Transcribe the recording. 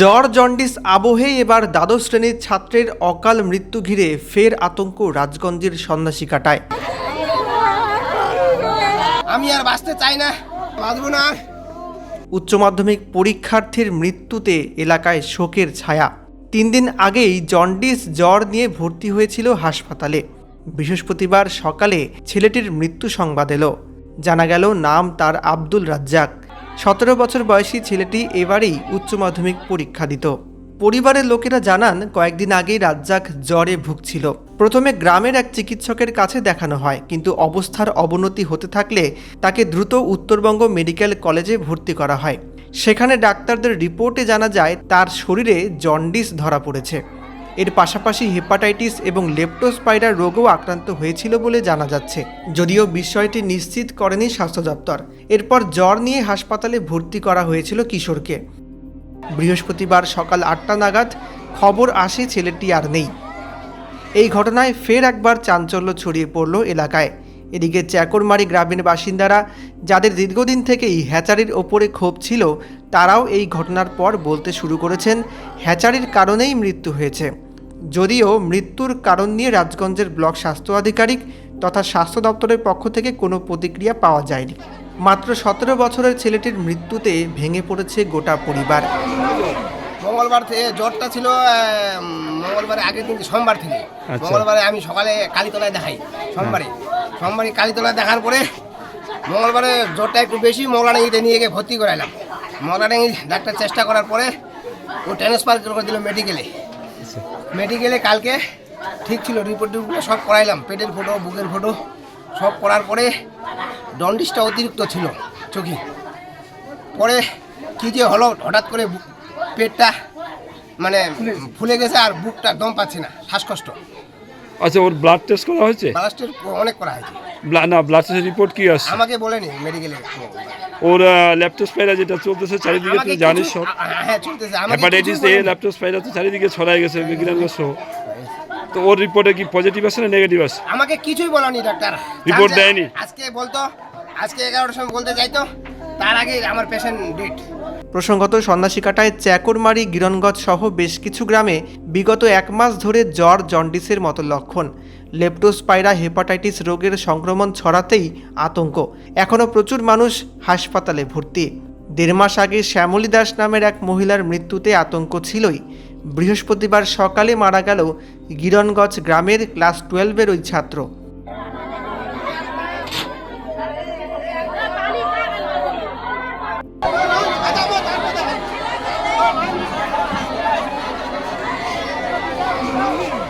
জ্বর জন্ডিস আবহে এবার দ্বাদশ শ্রেণির ছাত্রের অকাল মৃত্যু ঘিরে ফের আতঙ্ক রাজগঞ্জের সন্ন্যাসী কাটায়। আমি আর বাঁচতে চাই না বাঁচবো না। উচ্চ মাধ্যমিক পরীক্ষার্থীর মৃত্যুতে এলাকায় শোকের ছায়া। তিন দিন আগেই জন্ডিস জ্বর নিয়ে ভর্তি হয়েছিল হাসপাতালে। বৃহস্পতিবার সকালে ছেলেটির মৃত্যু সংবাদ এলো। জানা গেল নাম তার আব্দুল রাজ্জাক। সতেরো বছর বয়সী ছেলেটি এবারেই উচ্চ মাধ্যমিক পরীক্ষা দিত। পরিবারের লোকেরা জানান, কয়েকদিন আগেই রাজ্জাক জ্বরে ভুগছিল। প্রথমে গ্রামের এক চিকিৎসকের কাছে দেখানো হয়, কিন্তু অবস্থার অবনতি হতে থাকলে তাকে দ্রুত উত্তরবঙ্গ মেডিকেল কলেজে ভর্তি করা হয়। সেখানে ডাক্তারদের রিপোর্টে জানা যায়, তার শরীরে জন্ডিস ধরা পড়েছে। এর পাশাপাশি হেপাটাইটিস এবং লেপ্টোস্পাইরার রোগও আক্রান্ত হয়েছিল বলে জানা যাচ্ছে। যদিও বিষয়টি নিশ্চিত করেনি স্বাস্থ্য দপ্তর। এরপর জ্বর নিয়ে হাসপাতালে ভর্তি করা হয়েছিল কিশোরকে। বৃহস্পতিবার সকাল আটটা নাগাদ খবর আসে ছেলেটি আর নেই। এই ঘটনায় ফের একবার চাঞ্চল্য ছড়িয়ে পড়ল এলাকায়। এদিকে চ্যাকরমারি গ্রামের বাসিন্দারা, যাদের দীর্ঘদিন থেকেই হ্যাচারির ওপরে ক্ষোভ ছিল, তারাও এই ঘটনার পর বলতে শুরু করেছেন, হ্যাচারির কারণেই মৃত্যু হয়েছে। যদিও মৃত্যুর কারণ নিয়ে রাজগঞ্জের ব্লক স্বাস্থ্য আধিকারিক তথা স্বাস্থ্য দপ্তরের পক্ষ থেকে কোনো প্রতিক্রিয়া পাওয়া যায়নি। মাত্র সতেরো বছরের ছেলেটির মৃত্যুতে ভেঙে পড়েছে গোটা পরিবার। মঙ্গলবার থেকে জ্বরটা ছিল মঙ্গলবারে আগের দিন সোমবার থেকে। মঙ্গলবারে আমি সকালে কালীতলায় দেখাই সোমবারে। সোমবারে কালীতলায় দেখার পরে মঙ্গলবারে জ্বরটা একটু বেশি মৌলানাঙ্গিতে নিয়ে গিয়ে ভর্তি করাইলাম। মৌলানাঙ্গি ডাক্তার চেষ্টা করার পরে ও ট্রান্সফার করে দিল মেডিকেলে মেডিকেলে কালকে ঠিক ছিল রিপোর্ট টিপোর্ট সব করাইলাম পেটের ফটো বুকের ফটো সব করার পরে ডন্ডিসটা অতিরিক্ত ছিল চোখে। পরে কী যে হলো হঠাৎ করে পেটটা মানে ফুলে গেছে আর বুকটা দম পাচ্ছে না শ্বাসকষ্ট। আচ্ছা ওর ব্লাড টেস্ট করা হয়েছে? ব্লাস্টের অনেক করা হয়েছে। না ব্লাড টেস্টের রিপোর্ট কি আসছে আমাকে বলেনি মেডিকেলে ওর ল্যাপটোস্পাইরা যেটা চলতেছে চারিদিকে তুই জানিস সব? হ্যাঁ কিছু এ ল্যাপটোস্পাইরা তো চারিদিকে ছড়াই গেছে বিজ্ঞানগর সহ তো ওর রিপোর্টে কি পজিটিভ আছে না নেগেটিভ আছে? আমাকে কিছুই বলেনি ডাক্তার রিপোর্ট দেয়নি? আজকে বলতো আজকে এগারোটার সময় বলতে যাইতো তার আগে আমার পেশেন্ট ডেট প্রসঙ্গত সন্ন্যাসীকাটায় চ্যাকরমারি গিরনগঞ্জ সহ বেশ কিছু গ্রামে বিগত এক মাস ধরে জ্বর, জন্ডিসের মতো লক্ষণ। লেপ্টোস্পাইরা হেপাটাইটিস রোগের সংক্রমণ ছড়াতেই আতঙ্ক। এখনও প্রচুর মানুষ হাসপাতালে ভর্তি। দেড় মাস আগে শ্যামলী দাস নামের এক মহিলার মৃত্যুতে আতঙ্ক ছিলই। বৃহস্পতিবার সকালে মারা গেল গিরনগঞ্জ গ্রামের ক্লাস টুয়েলভের ওই ছাত্র। Amen.